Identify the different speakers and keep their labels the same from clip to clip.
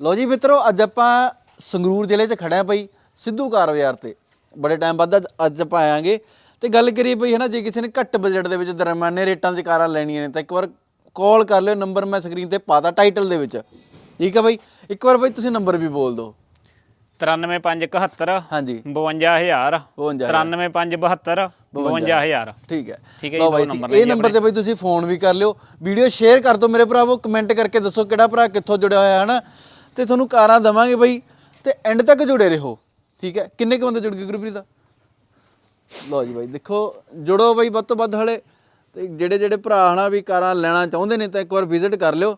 Speaker 1: ਲੋ ਜੀ ਮਿੱਤਰੋ ਅੱਜ ਆਪਾਂ ਸੰਗਰੂਰ ਜ਼ਿਲ੍ਹੇ 'ਚ ਖੜੇ ਆ ਬਈ ਸਿੱਧੂ ਕਾਰ ਬਾਜ਼ਾਰ ਤੇ। ਬੜੇ ਟਾਈਮ ਬਾਅਦ ਅੱਜ- ਆਪਾਂ ਆਵਾਂਗੇ ਤੇ ਗੱਲ ਕਰੀਏ ਬਈ ਹਨਾ ਜੇ ਕਿਸੇ ਨੇ ਘੱਟ ਬਜਟ ਦੇ ਵਿੱਚ ਦਰਮਿਆਨੇ ਰੇਟਾਂ 'ਚ ਕਾਰਾਂ ਲੈਣੀਆਂ ਨੇ ਤਾਂ ਇੱਕ ਵਾਰ ਕਾਲ ਕਰ ਲਿਓ ਨੰਬਰ ਮੈਂ ਸਕਰੀਨ ਤੇ ਪਾਤਾ ਟਾਈਟਲ ਦੇ ਵਿੱਚ। ਠੀਕ ਹੈ ਬਈ? ਇੱਕ ਵਾਰ ਬਈ ਤੁਸੀਂ ਨੰਬਰ ਵੀ ਬੋਲ ਦਿਓ।
Speaker 2: 93571
Speaker 1: ਹਾਂਜੀ।
Speaker 2: 52000
Speaker 1: 52
Speaker 2: 93572 52000
Speaker 1: ਠੀਕ ਹੈ।
Speaker 2: ਠੀਕ ਹੈ
Speaker 1: ਲਓ ਬਾਈ ਇਹ ਨੰਬਰ ਤੇ ਬਈ ਤੁਸੀਂ ਫੋਨ ਵੀ ਕਰ ਲਿਓ। ਵੀਡੀਓ ਸ਼ੇਅਰ ਕਰ ਦਿਓ ਮੇਰੇ ਭਰਾਵੋ ਕਮੈਂਟ ਕਰਕੇ ਦੱਸੋ ਕਿਹੜਾ ਭਰਾ ਕਿੱਥੋਂ ਜੁੜਿਆ ਹੋਇਆ ਹੈ ਨਾ ਤੇ ਤੁਹਾਨੂੰ ਕਾਰਾਂ ਦਵਾਂਗੇ ਬਈ ਤੇ ਐਂਡ ਤੱਕ ਜੁੜੇ ਰਹੋ। ਠੀਕ ਹੈ? ਕਿੰਨੇ ਕੁ ਬੰਦੇ ਜੁੜ ਗਏ ਗੁਰਪ੍ਰੀਤ? ਦਾ ਲਓ ਜੀ ਬਾਈ ਦੇਖੋ ਜੁੜੋ ਬਾਈ ਵੱਧ ਤੋਂ ਵੱਧ ਹਲੇ। ਤੇ ਜਿਹੜੇ ਜਿਹੜੇ ਭਰਾ ਹਨਾ ਵੀ ਕਾਰਾਂ ਲੈਣਾ ਚਾਹੁੰਦੇ ਨੇ ਤਾਂ ਇੱਕ ਵਾਰ ਵਿਜ਼ਿਟ ਕਰ ਲਿਓ।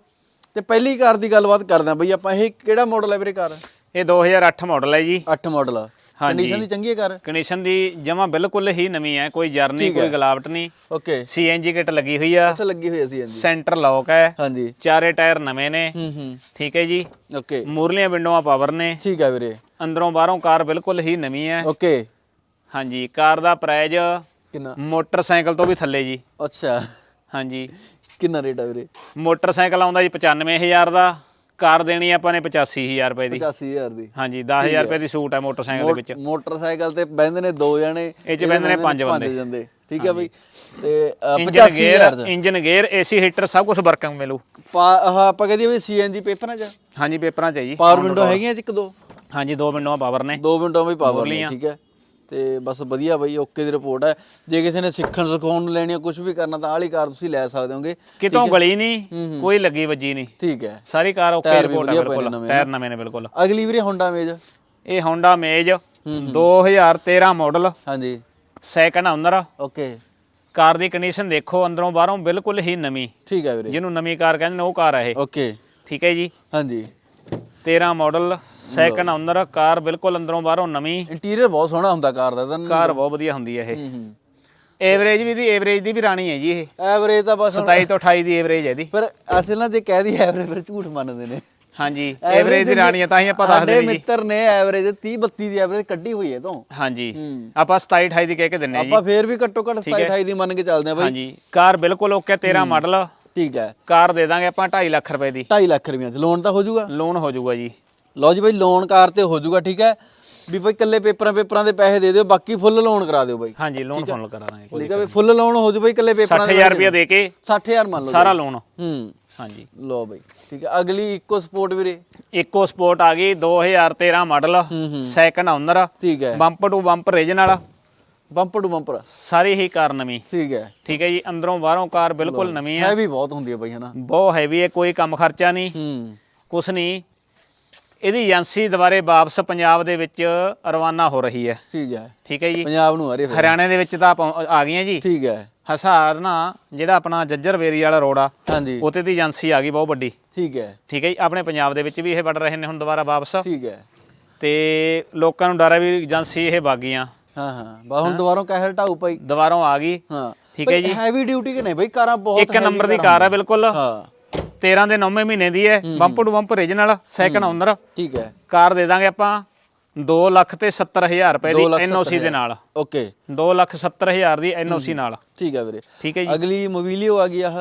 Speaker 1: ਤੇ ਪਹਿਲੀ ਕਾਰ ਦੀ ਗੱਲਬਾਤ ਕਰਦੇ ਹਾਂ ਬਈ ਆਪਾਂ ਇਹ ਕਿਹੜਾ ਮਾਡਲ ਹੈ ਵੀਰੇ ਕਾਰ?
Speaker 2: ਇਹ 2008 ਮਾਡਲ ਹੈ ਜੀ।
Speaker 1: 8 ਮਾਡਲ ਆ।
Speaker 2: ਹਾਂਜੀ।
Speaker 1: ਕੰਡੀਸ਼ਨ ਦੀ ਚੰਗੀ ਹੈ ਕਾਰ
Speaker 2: ਕੰਡੀਸ਼ਨ ਦੀ ਜਮਾ ਬਿਲਕੁਲ ਹੀ ਨਵੀਂ ਹੈ ਕੋਈ ਜਰਨੀ ਕੋਈ ਗਲਾਵਟ ਨਹੀਂ।
Speaker 1: ਓਕੇ।
Speaker 2: ਸੀਐਨਜੀ ਕਿਟ ਲੱਗੀ ਹੋਈ ਆ।
Speaker 1: ਐਸਾ ਲੱਗੀ ਹੋਈ ਸੀ ਹਾਂਜੀ
Speaker 2: ਸੈਂਟਰ ਲੌਕ ਹੈ।
Speaker 1: ਹਾਂਜੀ।
Speaker 2: ਚਾਰੇ ਟਾਇਰ ਨਵੇਂ ਨੇ।
Speaker 1: ਹੂੰ ਹੂੰ।
Speaker 2: ਠੀਕ ਹੈ ਜੀ।
Speaker 1: ਓਕੇ।
Speaker 2: ਮੂਰਲੀਆਂ ਵਿੰਡੋਆਂ ਪਾਵਰ ਨੇ।
Speaker 1: ਠੀਕ ਹੈ ਵੀਰੇ।
Speaker 2: ਅੰਦਰੋਂ ਬਾਹਰੋਂ ਕਾਰ ਬਿਲਕੁਲ ਹੀ ਨਵੀਂ ਹੈ।
Speaker 1: ਓਕੇ।
Speaker 2: ਹਾਂਜੀ ਕਾਰ ਦਾ ਪ੍ਰਾਈਜ਼
Speaker 1: ਕਿੰਨਾ?
Speaker 2: ਮੋਟਰਸਾਈਕਲ ਤੋਂ ਵੀ ਥੱਲੇ ਜੀ।
Speaker 1: ਅੱਛਾ।
Speaker 2: ਹਾਂਜੀ।
Speaker 1: ਕਿੰਨਾ ਰੇਟ ਆ ਵੀਰੇ?
Speaker 2: ਮੋਟਰਸਾਈਕਲ ਆਉਂਦਾ ਜੀ 95000 ਦਾ। ਕਾਰ ਦੇਣੀ ਆਪਾਂ ਨੇ 85000 ਰੁਪਏ ਦੀ।
Speaker 1: 85000 ਦੀ।
Speaker 2: ਹਾਂਜੀ 10000 ਰੁਪਏ ਦੀ ਸੂਟ ਹੈ ਮੋਟਰਸਾਈਕਲ ਦੇ ਵਿੱਚ।
Speaker 1: ਮੋਟਰਸਾਈਕਲ ਤੇ ਬੈੰਦੇ ਨੇ ਦੋ ਜਣੇ
Speaker 2: ਇਹ 'ਚ ਬਹਿੰਦੇ ਨੇ ਪੰਜ ਬੰਦੇ।
Speaker 1: ਜਾਂਦੇ ਠੀਕ ਹੈ ਬਈ। ਤੇ ਅ,
Speaker 2: ਇੰਜਨ
Speaker 1: 85000
Speaker 2: ਗੇਅਰ
Speaker 1: ਦਾ
Speaker 2: ਇੰਜਨ ਗੇਅਰ ਏਸੀ ਹੀਟਰ ਸਭ ਕੁਝ ਵਰਕਿੰਗ ਮਿਲੂ।
Speaker 1: ਆਪਾਂ ਕਹਦੇ ਵੀ ਸੀਐਨਜੀ ਪੇਪਰਾਂ ਚ?
Speaker 2: ਹਾਂਜੀ ਪੇਪਰਾਂ 'ਚ ਹੈ ਜੀ।
Speaker 1: ਪਾਵਰ ਵਿੰਡੋ ਹੈਗੀਆਂ ਇੱਕ ਦੋ?
Speaker 2: ਹਾਂਜੀ ਦੋ ਵਿੰਡੋਆਂ ਪਾਵਰ ਨੇ।
Speaker 1: ਦੋ ਵਿੰਡੋ ਵੀ ਪਾਵਰ ਨੇ। ਠੀਕ ਹੈ। ਤੇ ਬਸ ਵਧੀਆ ਬਈ ਓਕੇ ਦੀ ਰਿਪੋਰਟ ਹੈ। ਜੇ ਕਿਸੇ ਨੇ ਸਿੱਖਣ ਸਿਖਾਉਣ ਨੂੰ ਲੈਣੀ ਆ ਕੁਝ ਵੀ ਕਰਨਾ ਤਾਂ ਆਲੀ ਕਾਰ ਤੁਸੀਂ ਲੈ ਸਕਦੇ ਹੋਗੇ।
Speaker 2: ਕਿਤੋਂ ਗਲੀ ਨਹੀਂ ਕੋਈ ਲੱਗੀ ਵੱਜੀ ਨਹੀਂ।
Speaker 1: ਠੀਕ ਹੈ।
Speaker 2: ਸਾਰੀ ਕਾਰ ਓਕੇ ਰਿਪੋਰਟ ਹੈ ਬਿਲਕੁਲ ਟਾਇਰ ਨਵੇਂ ਨੇ ਬਿਲਕੁਲ।
Speaker 1: ਅਗਲੀ ਵੀਰੇ ਹੋਂਡਾ ਮੇਜ
Speaker 2: ਇਹ Honda Mage 2013 ਮਾਡਲ
Speaker 1: ਹਾਂਜੀ।
Speaker 2: Second owner
Speaker 1: okay.
Speaker 2: ਕਾਰ ਦੀ ਕੰਡੀਸ਼ਨ ਦੇਖੋ ਅੰਦਰੋਂ ਬਾਹਰੋਂ ਬਿਲਕੁਲ ਹੀ ਨਵੀਂ।
Speaker 1: ਠੀਕ ਹੈ ਵੀਰੇ।
Speaker 2: ਜਿਹਨੂੰ ਨਵੀਂ ਕਾਰ ਕਹਿੰਦੇ ਨੇ ਉਹ ਕਾਰ ਹੈ ਇਹ।
Speaker 1: ਓਕੇ।
Speaker 2: ਠੀਕ ਹੈ ਜੀ।
Speaker 1: ਹਾਂਜੀ।
Speaker 2: 13 ਮਾਡਲ ਸੈਕੰਡ ਓਨਰ ਕਾਰ ਬਿਲਕੁਲ ਅੰਦਰੋਂ ਬਾਹਰੋਂ ਨਵੀਂ।
Speaker 1: ਇੰਟੀਰੀਅਰ ਬਹੁਤ ਸੋਹਣਾ ਹੁੰਦਾ ਕਾਰ ਦਾ ਤਾਂ
Speaker 2: ਕਾਰ ਬਹੁਤ ਵਧੀਆ ਹੁੰਦੀ ਹੈ ਇਹ ਐਵਰੇਜ ਵੀ ਦੀ ਐਵਰੇਜ ਦੀ ਵੀ ਰਾਣੀ ਹੈ ਜੀ ਇਹ।
Speaker 1: ਐਵਰੇਜ ਤਾਂ ਬਸ ਹੁਣ-
Speaker 2: 27 ਤੋਂ 28 ਦੀ ਐਵਰੇਜ ਹੈ ਇਹਦੀ।
Speaker 1: ਪਰ ਅਸਲ ਨਾਲ ਜੇ ਕਹਿ ਦੀ ਐਵਰੇਜ ਫਿਰ ਝੂਠ ਮੰਨਦੇ ਨੇ।
Speaker 2: ਹਾਂਜੀ ਐਵਰੇਜ ਦੀ ਰਾਣੀ ਹੈ ਤਾਂ ਹੀ ਆਪਾਂ ਦੱਸਦੇ ਜੀ।
Speaker 1: ਮਿੱਤਰ ਨੇ ਐਵਰੇਜ 30 32 ਦੀ ਐਵਰੇਜ ਕੱਢੀ ਹੋਈ ਹੈ ਤੋਂ।
Speaker 2: ਹਾਂਜੀ। ਆਪਾਂ 27 28 ਦੀ ਕਹਿ ਕੇ ਦਿੰਨੇ ਜੀ।
Speaker 1: ਆਪਾਂ ਫੇਰ ਵੀ ਘੱਟੋ ਘੱਟ 27 28 ਦੀ ਮੰਨ ਕੇ ਚੱਲਦੇ ਆ ਬਾਈ।
Speaker 2: ਹਾਂਜੀ ਕਾਰ ਬਿਲਕੁਲ ਓਕੇ 13 ਮਾਡਲ
Speaker 1: ਠੀਕ ਹੈ।
Speaker 2: ਕਾਰ ਦੇ ਦਾਂਗੇ ਆਪਾਂ 2.5 ਲੱਖ ਰੁਪਏ ਦੀ।
Speaker 1: 2.5 ਲੱਖ ਰੁਪਏ ਚ ਲੋਨ ਤਾਂ ਹੋ ਜਾਊਗਾ?
Speaker 2: ਲੋਨ ਹੋ ਜਾਊਗਾ ਜੀ।
Speaker 1: ਲਓ ਜੀ ਬਾਈ ਲੋਨ ਕਾਰ ਤੇ ਹੋ ਜਾਊਗਾ ਠੀਕ ਹੈ? ਵੀ ਬਾਈ ਕੱਲੇ ਪੇਪਰਾਂ ਪੇਪਰਾਂ ਦੇ ਪੈਸੇ ਦੇ ਦਿਓ ਬਾਕੀ ਫੁੱਲ ਲੋਨ ਕਰਾ ਦਿਓ ਬਾਈ।
Speaker 2: ਹਾਂਜੀ ਲੋਨ ਫੁੱਲ ਕਰਾ ਦਾਂਗੇ ਕੋਈ
Speaker 1: ਠੀਕ ਹੈ ਬਈ ਫੁੱਲ ਲੋਨ ਹੋ ਜਾਊ ਬਾਈ ਕੱਲੇ ਪੇਪਰਾਂ ਦੇ
Speaker 2: 60000 ਰੁਪਏ ਦੇ ਕੇ
Speaker 1: 60000 ਮੰਨ ਲਓ
Speaker 2: ਸਾਰਾ ਲੋਨ
Speaker 1: ਹੂੰ।
Speaker 2: ਹਾਂਜੀ।
Speaker 1: ਲਓ ਬਾਈ ਠੀਕ ਹੈ। ਅਗਲੀ ਇਕੋ ਸਪੋਰਟ ਵੀਰੇ?
Speaker 2: ਇਕੋ ਸਪੋਰਟ ਆ ਗਈ 2013 ਮਾਡਲ
Speaker 1: ਹੂੰ ਹੂੰ।
Speaker 2: ਸੈਕੰਡ ਓਨਰ
Speaker 1: ਠੀਕ ਹੈ।
Speaker 2: Bumper to bumper regional
Speaker 1: bumper to bumper
Speaker 2: ਸਾਰੀ ਹੀ ਕਾਰ ਨਵੀਂ।
Speaker 1: ਠੀਕ ਹੈ।
Speaker 2: ਠੀਕ ਹੈ ਜੀ ਅੰਦਰੋਂ ਬਾਹਰੋਂ ਕਾਰ ਬਿਲਕੁਲ ਨਵੀਂ ਹੈ
Speaker 1: ਹੈਵੀ ਬਹੁਤ ਹੁੰਦੀ ਹੈ ਬਾਈ ਹਨਾ
Speaker 2: ਬਹੁਤ ਹੈਵੀ ਹੈ ਕੋਈ ਕੰਮ ਖਰਚਾ ਨਹੀਂ।
Speaker 1: ਹੂੰ।
Speaker 2: ਕੁਛ ਨਹੀਂ। ਇਹਦੀ ਏਜੰਸੀ ਦੁਬਾਰੇ ਵਾਪਸ ਪੰਜਾਬ ਦੇ ਵਿੱਚ ਰਵਾਨਾ ਹੋ ਰਹੀ ਹੈ।
Speaker 1: ਠੀਕ ਹੈ।
Speaker 2: ਠੀਕ ਹੈ ਜੀ?
Speaker 1: ਪੰਜਾਬ ਨੂੰ ਆ ਰਹੀ
Speaker 2: ਹਰਿਆਣੇ ਦੇ ਵਿੱਚ ਤਾਂ ਆ ਗਈਆਂ ਜੀ।
Speaker 1: ਠੀਕ ਹੈ।
Speaker 2: ਹਸਾਰ ਨਾ ਜਿਹੜਾ ਆਪਣਾ ਜੱਜਰ ਵੇਰੀ ਵਾਲਾ ਰੋਡ ਆ
Speaker 1: ਹਾਂਜੀ।
Speaker 2: ਉਤੇ ਦੀ ਏਜੰਸੀ ਆ ਗਈ ਬਹੁਤ ਵੱਡੀ।
Speaker 1: ਠੀਕ ਹੈ।
Speaker 2: ਠੀਕ ਹੈ ਜੀ? ਆਪਣੇ ਪੰਜਾਬ ਦੇ ਵਿੱਚ ਵੀ ਇਹ ਵੜ ਰਹੇ ਨੇ ਹੁਣ ਦੁਬਾਰਾ ਵਾਪਸ।
Speaker 1: ਠੀਕ ਹੈ।
Speaker 2: ਤੇ ਲੋਕਾਂ ਨੂੰ ਡਰ ਹੈ ਵੀ ਏਜੰਸੀ ਇਹ ਬਾਗੀਆਂ
Speaker 1: ਹਾਂ ਹਾਂ। ਬਾ ਹੁਣ ਦੁਬਾਰਾ ਕਹਿ ਹਟਾਉ ਪਈ।
Speaker 2: ਦੁਬਾਰੋਂ ਆ ਗਈ।
Speaker 1: ਹਾਂ।
Speaker 2: ਠੀਕ ਹੈ ਜੀ।
Speaker 1: ਹੈਵੀ ਡਿਊਟੀ ਕਿ ਨਹੀਂ? ਬਾਈ ਕਾਰਾਂ ਬਹੁਤ
Speaker 2: ਇੱਕ ਨੰਬਰ ਦੀ ਕਾਰ ਹੈ ਬਿਲਕੁਲ।
Speaker 1: ਹਾਂ।
Speaker 2: 13 ਦੇ 9ਵੇਂ ਮਹੀਨੇ ਦੀ ਹੈ। Bumper to bumper regional second owner
Speaker 1: ਠੀਕ ਹੈ।
Speaker 2: ਕਾਰ ਦੇ ਦਾਂਗੇ ਆਪਾਂ 2 ਲੱਖ ਤੇ 70000 ਰੁਪਏ
Speaker 1: ਦੋ
Speaker 2: ਐਨਓਸੀ ਦੇ ਨਾਲ।
Speaker 1: ਓਕੇ
Speaker 2: 2 ਲੱਖ 70000 ਦੀ ਐਨਓਸੀ ਨਾਲ।
Speaker 1: ਠੀਕ ਹੈ ਵੀਰੇ।
Speaker 2: ਠੀਕ ਹੈ ਜੀ।
Speaker 1: ਅਗਲੀ ਮੋਬਿਲਿਓ ਆ ਗਈ ਆਹ।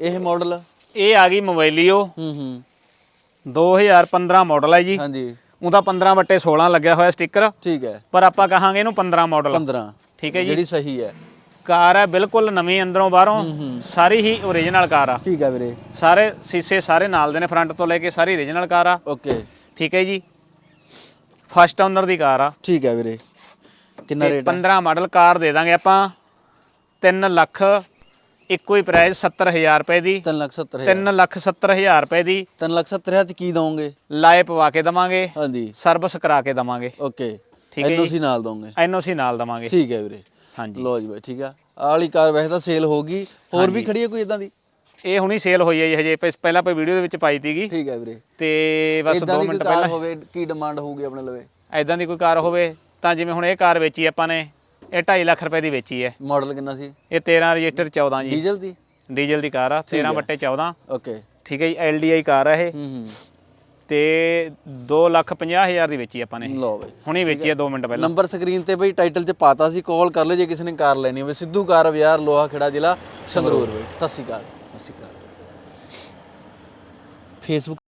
Speaker 1: ਇਹ ਮਾਡਲ
Speaker 2: ਇਹ ਆ ਗਈ ਮੋਬਾਈਲੀਓ
Speaker 1: ਹੂੰ ਹੂੰ।
Speaker 2: 2015 ਮਾਡਲ ਹੈ ਜੀ।
Speaker 1: ਹਾਂਜੀ।
Speaker 2: ਉਹਦਾ 15 ਵਟੇ 16 ਲੱਗਿਆ ਹੋਇਆ ਸਟicker
Speaker 1: ਠੀਕ ਹੈ।
Speaker 2: ਪਰ ਆਪਾਂ ਕਹਾਂਗੇ ਇਹਨੂੰ 15 ਮਾਡਲ
Speaker 1: 15
Speaker 2: ਠੀਕ ਹੈ ਜੀ।
Speaker 1: ਜਿਹੜੀ ਸਹੀ ਹੈ।
Speaker 2: ਕਾਰ ਹੈ ਬਿਲਕੁਲ ਨਵੀਂ ਅੰਦਰੋਂ ਬਾਹਰੋਂ ਸਾਰੀ ਹੀ ਓਰੀਜਨਲ ਕਾਰ ਆ।
Speaker 1: ਠੀਕ ਹੈ ਵੀਰੇ।
Speaker 2: ਸਾਰੇ ਸੀਸੇ ਸਾਰੇ ਨਾਲ ਦੇ ਨੇ ਫਰੰਟ ਤੋਂ ਲੈ ਕੇ ਸਾਰੀ ਓਰੀਜਨਲ ਕਾਰ ਆ।
Speaker 1: ਓਕੇ।
Speaker 2: ਠੀਕ ਹੈ ਜੀ। ਫਸਟ ਓਨਰ ਦੀ ਕਾਰ ਆ।
Speaker 1: ਠੀਕ ਹੈ ਵੀਰੇ। ਕਿੰਨਾ ਰੇਟ ਹੈ
Speaker 2: 15 ਮਾਡਲ ਕਾਰ ਦੇ ਦਾਂਗੇ ਆਪਾਂ। 3 ਲੱਖ ਇੱਕੋ ਹੀ ਪ੍ਰਾਈਸ 70000 ਰੁਪਏ ਦੀ।
Speaker 1: 3 ਲੱਖ 70
Speaker 2: 3 ਲੱਖ 70000 ਰੁਪਏ ਦੀ।
Speaker 1: 3 ਲੱਖ 70 ਹਜ਼ਾਰ ਚ ਕੀ ਦਵੋਗੇ?
Speaker 2: ਲਾਏ ਪਵਾ ਕੇ ਦਵਾਂਗੇ।
Speaker 1: ਹਾਂਜੀ।
Speaker 2: ਸਰਵਿਸ ਕਰਾ ਕੇ ਦਵਾਂਗੇ।
Speaker 1: ਓਕੇ।
Speaker 2: ਠੀਕ ਹੈ ਜੀ।
Speaker 1: ਐਨਓਸੀ ਨਾਲ ਦੋਗੇ
Speaker 2: ਐਨਓਸੀ ਨਾਲ ਦਵਾਂਗੇ।
Speaker 1: ਠੀਕ ਹੈ ਵੀਰੇ।
Speaker 2: ਹਾਂਜੀ।
Speaker 1: ਲੋ ਜੀ ਬਾਈ ਠੀਕ ਆ। ਆਹ ਵਾਲੀ ਕਾਰ ਵੈਸੇ ਤਾਂ ਸੇਲ ਹੋ ਗਈ। ਹੋਰ ਵੀ ਖੜੀ ਹੈ ਕੋਈ ਇਦਾਂ ਦੀ?
Speaker 2: ਇਹ ਹੁਣੀ ਸੇਲ ਹੋਈ ਹੈ ਜੀ ਹਜੇ ਪਹਿ- ਪਹਿਲਾਂ ਆਪਾਂ ਵੀਡੀਓ ਦੇ ਵਿੱਚ ਪਾਈ ਤੀਗੀ
Speaker 1: ਠੀਕ ਹੈ ਵੀਰੇ।
Speaker 2: ਤੇ ਬਸ 2
Speaker 1: ਇਦਾਂ ਦੀ ਕੋਈ
Speaker 2: ਮਿੰਟ
Speaker 1: ਕਾਰ
Speaker 2: ਪਹਿਲਾਂ
Speaker 1: ਹੋਵੇ ਕੀ ਡਿਮਾਂਡ ਹੋਊਗੀ ਆਪਣੇ ਲਵੇ?
Speaker 2: ਐਦਾਂ ਦੀ ਕੋਈ ਕਾਰ ਹੋਵੇ ਤਾਂ ਜਿਵੇਂ ਹੁਣ ਇਹ ਕਾਰ ਵੇਚੀ ਆਪਾਂ ਨੇ ਇਹ 2.5 ਲੱਖ ਰੁਪਏ ਦੀ ਵੇਚੀ ਹੈ।
Speaker 1: ਮਾਡਲ ਕਿੰਨਾ ਸੀ?
Speaker 2: ਇਹ 13 ਰਜਿਸਟਰ 14 ਜੀ।
Speaker 1: ਡੀਜ਼ਲ ਦੀ?
Speaker 2: ਡੀਜ਼ਲ ਦੀ ਕਾਰ ਆ 13 ਬੱਟੇ 14
Speaker 1: ਓਕੇ
Speaker 2: ਠੀਕ ਹੈ ਜੀ ਐਲਡੀਆਈ ਕਾਰ ਆ ਇਹ।
Speaker 1: ਹੂੰ ਹੂੰ।
Speaker 2: ਤੇ 2 ਲੱਖ 50 ਹਜ਼ਾਰ ਦੀ ਵੇਚੀ ਆਪਾਂ ਨੇ
Speaker 1: ਲਓ ਬਾਈ।
Speaker 2: ਹੁਣੀ ਵੇਚੀ ਹੈ 2 ਮਿੰਟ ਪਹਿਲਾਂ।
Speaker 1: ਨੰਬਰ ਸਕਰੀਨ ਤੇ ਬਈ ਟਾਈਟਲ 'ਚ ਪਾਤਾ ਸੀ ਕਾਲ ਕਰ ਲਿਓ ਜੇ ਕਿਸੇ ਨੇ ਕਾਰ ਲੈਣੀ ਹੋਵੇ। ਸਿੱਧੂ ਕਾਰ ਬਾਜ਼ਾਰ ਲੋਹਾ ਖੇੜਾ ਜ਼ਿਲ੍ਹਾ ਸੰਗਰੂਰ ਬਈ। ਸਤਿ ਸ਼੍ਰੀ ਅਕਾਲ। ਸਤਿ ਸ਼੍ਰੀ ਅਕਾਲ। ਫੇਸਬੁੱਕ